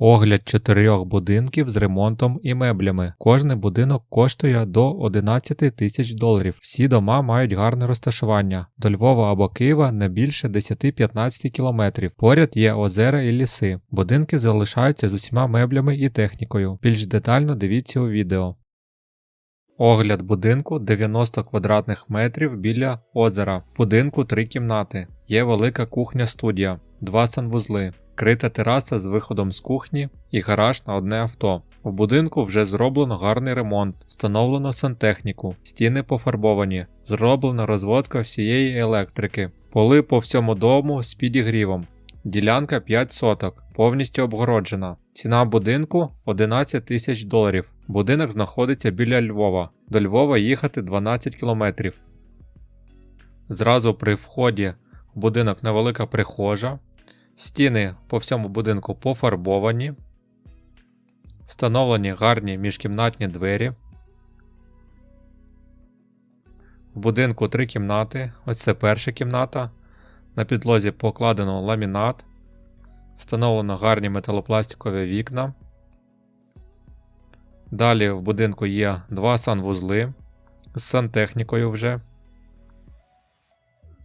Огляд чотирьох будинків з ремонтом і меблями. Кожний будинок коштує до 11 тисяч доларів. Всі дома мають гарне розташування. До Львова або Києва не більше 10-15 кілометрів. Поряд є озера і ліси. Будинки залишаються з усіма меблями і технікою. Більш детально дивіться у відео. Огляд будинку 90 квадратних метрів біля озера. Будинку три кімнати. Є велика кухня-студія, два санвузли, крита тераса з виходом з кухні і гараж на одне авто. В будинку вже зроблено гарний ремонт, встановлено сантехніку, стіни пофарбовані, зроблена розводка всієї електрики, поли по всьому дому з підігрівом. Ділянка 5 соток, повністю обгороджена. Ціна будинку 11 тисяч доларів. Будинок знаходиться біля Львова. До Львова їхати 12 кілометрів. Зразу при вході в будинок невелика прихожа. Стіни по всьому будинку пофарбовані. Встановлені гарні міжкімнатні двері. В будинку три кімнати. Ось це перша кімната. На підлозі покладено ламінат. Встановлено гарні металопластикові вікна. Далі в будинку є два санвузли з сантехнікою вже.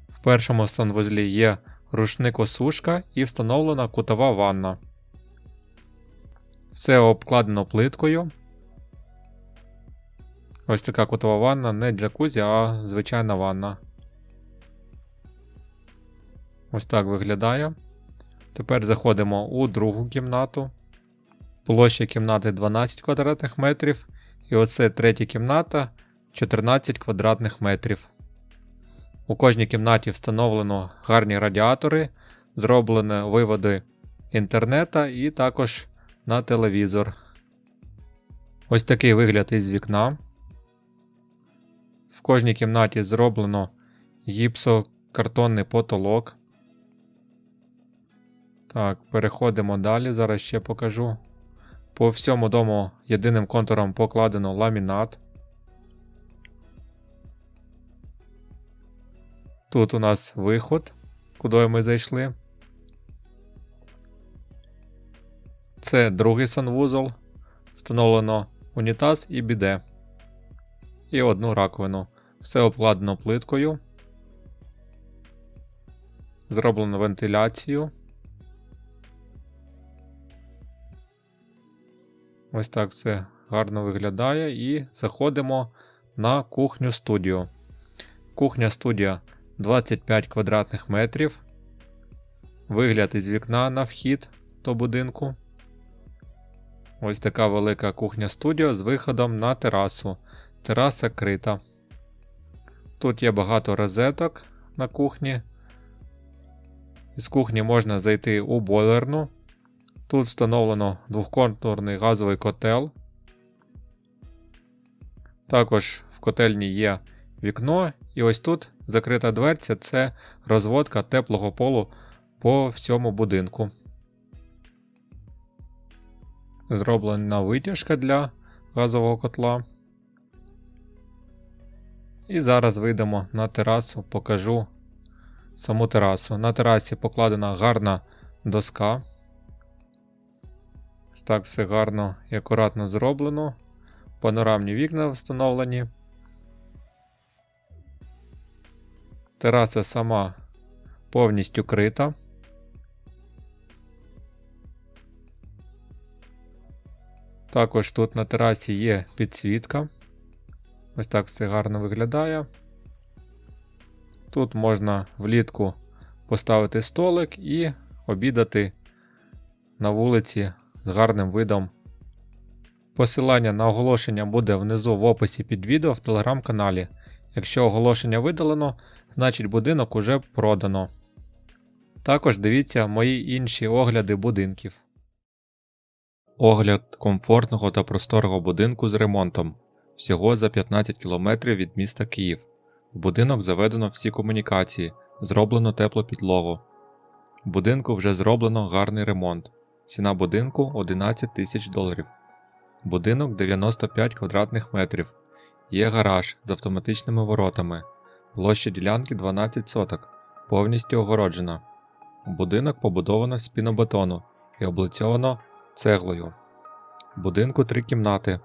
В першому санвузлі є рушник-осушка і встановлена кутова ванна. Все обкладено плиткою. Ось така кутова ванна, не джакузі, а звичайна ванна. Ось так виглядає. Тепер заходимо у другу кімнату. Площа кімнати 12 квадратних метрів. І оце третя кімната 14 квадратних метрів. У кожній кімнаті встановлено гарні радіатори, зроблені виводи інтернета і також на телевізор. Ось такий вигляд із вікна. В кожній кімнаті зроблено гіпсокартонний потолок. Так, переходимо далі. Зараз ще покажу. По всьому дому єдиним контуром покладено ламінат. Тут у нас виход, куди ми зайшли. Це другий санвузол. Встановлено унітаз і біде. І одну раковину. Все обкладено плиткою. Зроблено вентиляцію. Ось так все гарно виглядає. І заходимо на кухню студію. Кухня студія 25 квадратних метрів. Вигляд із вікна на вхід до будинку. Ось така велика кухня студія з виходом на терасу. Тераса крита. Тут є багато розеток на кухні. Із кухні можна зайти у бойлерну. Тут встановлено двохконтурний газовий котел. Також в котельні є вікно, і ось тут закрита дверця це розводка теплого полу по всьому будинку. Зроблена витяжка для газового котла. І зараз вийдемо на терасу, покажу саму терасу. На терасі покладена гарна доска. Так все гарно і акуратно зроблено. Панорамні вікна встановлені. Тераса сама повністю крита. Також тут на терасі є підсвітка. Ось так все гарно виглядає. Тут можна влітку поставити столик і обідати на вулиці з гарним видом. Посилання на оголошення буде внизу в описі під відео в телеграм-каналі. Якщо оголошення видалено, значить будинок уже продано. Також дивіться мої інші огляди будинків. Огляд комфортного та просторого будинку з ремонтом. Всього за 15 км від міста Київ. В будинок заведено всі комунікації, зроблено теплу підлогу. В будинку вже зроблено гарний ремонт. Ціна будинку 11 тисяч доларів. Будинок 95 квадратних метрів. Є гараж з автоматичними воротами. Площа ділянки 12 соток, повністю огороджена. Будинок побудовано з пінобетону і облицьовано цеглою. В будинку три кімнати.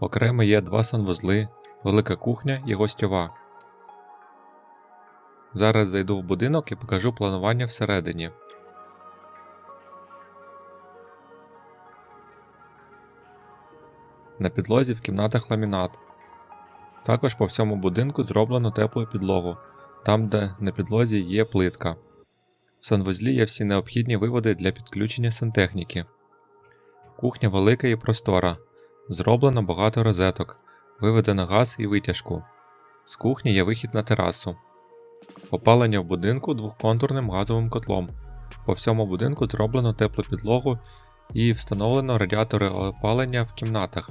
Окремо є два санвузли, велика кухня і гостьова. Зараз зайду в будинок і покажу планування всередині. На підлозі в кімнатах ламінат. Також по всьому будинку зроблено теплу підлогу, там де на підлозі є плитка. В санвузлі є всі необхідні виводи для підключення сантехніки. Кухня велика і простора. Зроблено багато розеток, виведено газ і витяжку. З кухні є вихід на терасу. Опалення в будинку двохконтурним газовим котлом. По всьому будинку зроблено теплу підлогу і встановлено радіатори опалення в кімнатах.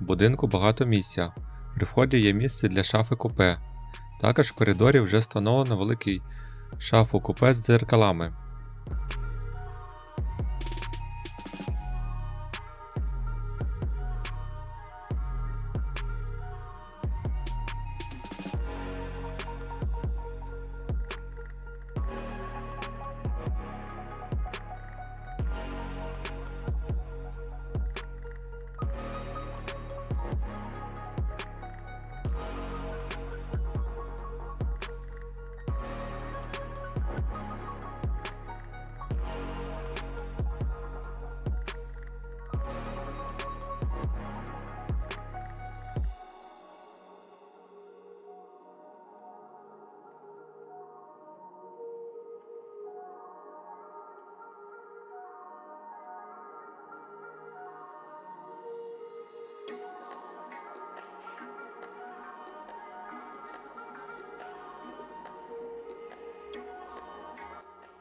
В будинку багато місця. При вході є місце для шафи купе. Також в коридорі вже встановлено великий шафу купе з дзеркалами.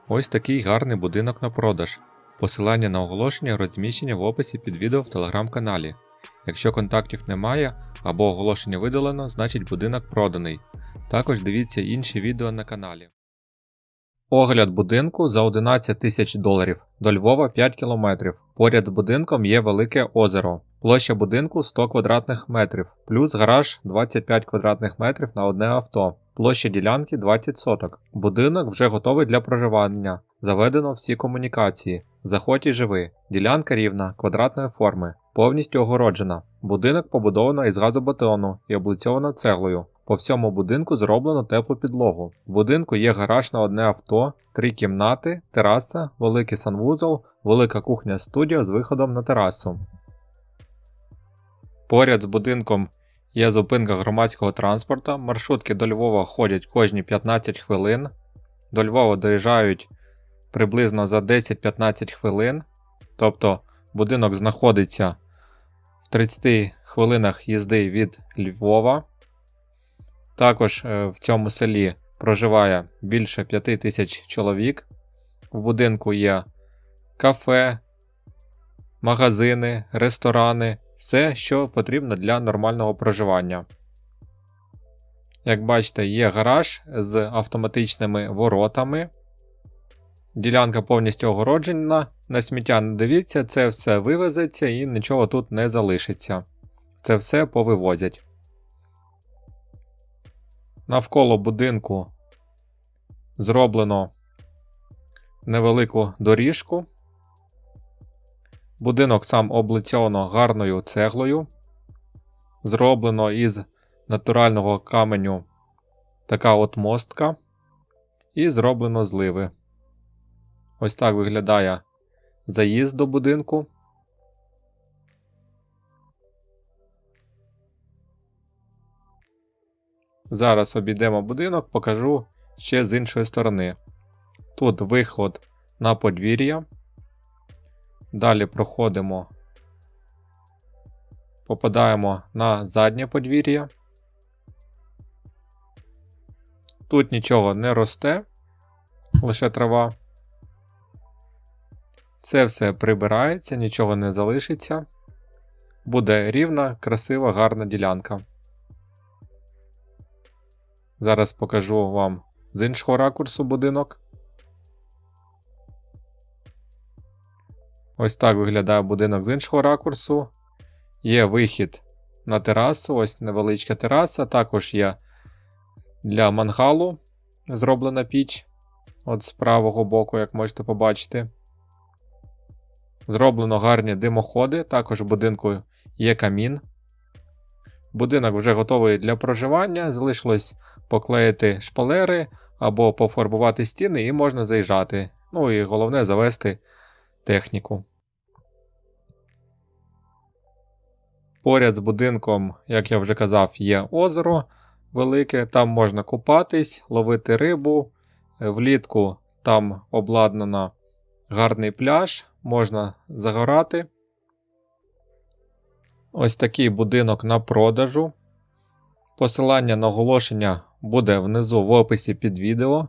Ось такий гарний будинок на продаж. Посилання на оголошення розміщення в описі під відео в телеграм-каналі. Якщо контактів немає або оголошення видалено, значить будинок проданий. Також дивіться інші відео на каналі. Огляд будинку за 11 тисяч доларів. До Львова 5 кілометрів. Поряд з будинком є велике озеро. Площа будинку 100 квадратних метрів, плюс гараж 25 квадратних метрів на одне авто. Площа ділянки 20 соток. Будинок вже готовий для проживання. Заведено всі комунікації. Заходь і живи. Ділянка рівна, квадратної форми, повністю огороджена. Будинок побудовано із газобетону і облицьовано цеглою. По всьому будинку зроблено теплу підлогу. В будинку є гараж на одне авто, три кімнати, тераса, великий санвузол, велика кухня студія з виходом на терасу. Поряд з будинком є зупинка громадського транспорту. Маршрутки до Львова ходять кожні 15 хвилин. До Львова доїжджають приблизно за 10-15 хвилин. Тобто будинок знаходиться в 30 хвилинах їзди від Львова. Також е, в цьому селі проживає більше 5 тисяч чоловік. В будинку є кафе, магазини, ресторани, все, що потрібно для нормального проживання. Як бачите, є гараж з автоматичними воротами. Ділянка повністю огороджена. На сміття не дивіться, це все вивезеться і нічого тут не залишиться. Це все повивозять. Навколо будинку зроблено невелику доріжку. Будинок сам облицьовано гарною цеглою. Зроблено із натурального каменю така от мостка. І зроблено зливи. Ось так виглядає заїзд до будинку. Зараз обійдемо будинок, покажу ще з іншої сторони. Тут виход на подвір'я. Далі проходимо, попадаємо на заднє подвір'я. Тут нічого не росте, лише трава. Це все прибирається, нічого не залишиться. Буде рівна, красива, гарна ділянка. Зараз покажу вам з іншого ракурсу будинок. Ось так виглядає будинок з іншого ракурсу. Є вихід на терасу, ось невеличка тераса. Також є для мангалу зроблена піч. От з правого боку, як можете побачити. Зроблено гарні димоходи, також в будинку є камін. Будинок вже готовий для проживання, залишилось поклеїти шпалери або пофарбувати стіни і можна заїжджати. Ну і головне завести техніку. Поряд з будинком, як я вже казав, є озеро велике, там можна купатись, ловити рибу. Е, Влітку там обладнано гарний пляж, можна загорати. Ось такий будинок на продажу. Посилання на оголошення буде внизу в описі під відео.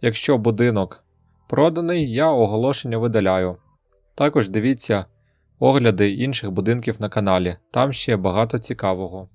Якщо будинок проданий, я оголошення видаляю. Також дивіться огляди інших будинків на каналі, там ще багато цікавого.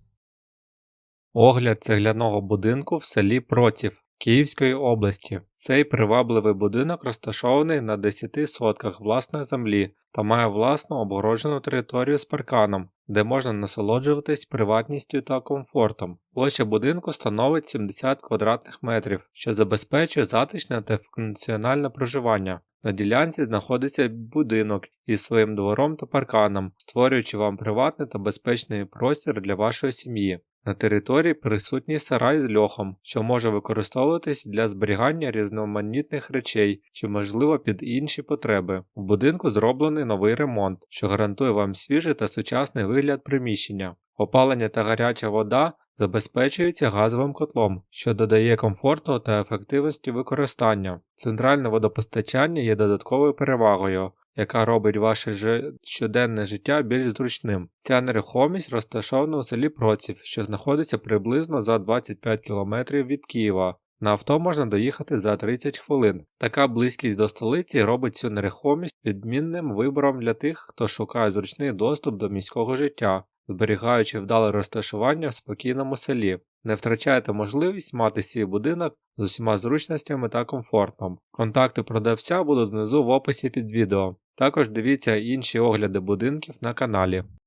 Огляд цегляного будинку в селі Проців Київської області. Цей привабливий будинок розташований на 10 сотках власної землі та має власну обгороджену територію з парканом, де можна насолоджуватись приватністю та комфортом. Площа будинку становить 70 квадратних метрів, що забезпечує затишне та функціональне проживання. На ділянці знаходиться будинок із своїм двором та парканом, створюючи вам приватний та безпечний простір для вашої сім'ї. На території присутній сарай з льохом, що може використовуватись для зберігання різноманітних речей чи, можливо, під інші потреби. В будинку зроблений новий ремонт, що гарантує вам свіжий та сучасний вигляд приміщення. Опалення та гаряча вода забезпечуються газовим котлом, що додає комфорту та ефективності використання. Центральне водопостачання є додатковою перевагою, яка робить ваше жи- щоденне життя більш зручним. Ця нерухомість розташована у селі Проців, що знаходиться приблизно за 25 км від Києва. На авто можна доїхати за 30 хвилин. Така близькість до столиці робить цю нерухомість відмінним вибором для тих, хто шукає зручний доступ до міського життя, зберігаючи вдале розташування в спокійному селі. Не втрачайте можливість мати свій будинок з усіма зручностями та комфортом. Контакти продавця будуть знизу в описі під відео. Також дивіться інші огляди будинків на каналі.